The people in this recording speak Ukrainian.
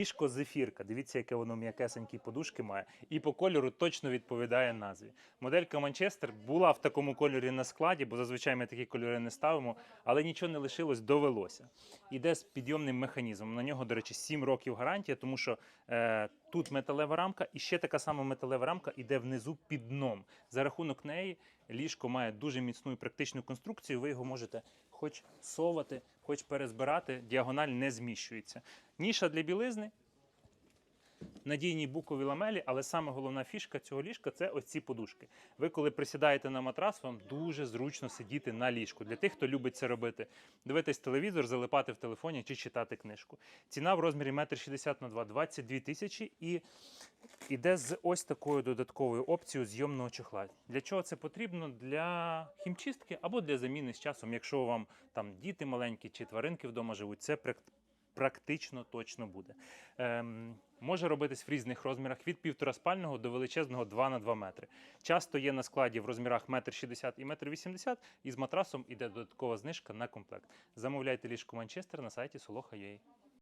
Ліжко зефірка. Дивіться, яке воно м'якесенькі подушки має. І по кольору точно відповідає назві. Моделька Манчестер була в такому кольорі на складі, бо зазвичай ми такі кольори не ставимо, але нічого не лишилось, довелося. Іде з підйомним механізмом. На нього, до речі, 7 років гарантія, тому що е, тут металева рамка, і ще така сама металева рамка йде внизу під дном. За рахунок неї ліжко має дуже міцну і практичну конструкцію. Ви його можете хоч совати, хоч перезбирати, діагональ не зміщується. Ніша для білизни. Надійні букові ламелі, але саме головна фішка цього ліжка це ось ці подушки. Ви, коли присідаєте на матрас, вам дуже зручно сидіти на ліжку. Для тих, хто любить це робити, дивитись телевізор, залипати в телефоні чи читати книжку. Ціна в розмірі 1,60 на 2 – 22 тисячі і іде з ось такою додатковою опцією зйомного чохла. Для чого це потрібно? Для хімчистки або для заміни з часом, якщо вам там діти маленькі чи тваринки вдома живуть, це практично точно буде. Ем, може робитись в різних розмірах від півтораспального до величезного 2 на 2 метри. Часто є на складі в розмірах 1,60 м і 1,80 м, і з матрасом іде додаткова знижка на комплект. Замовляйте ліжко Манчестер на сайті Soloha.ua.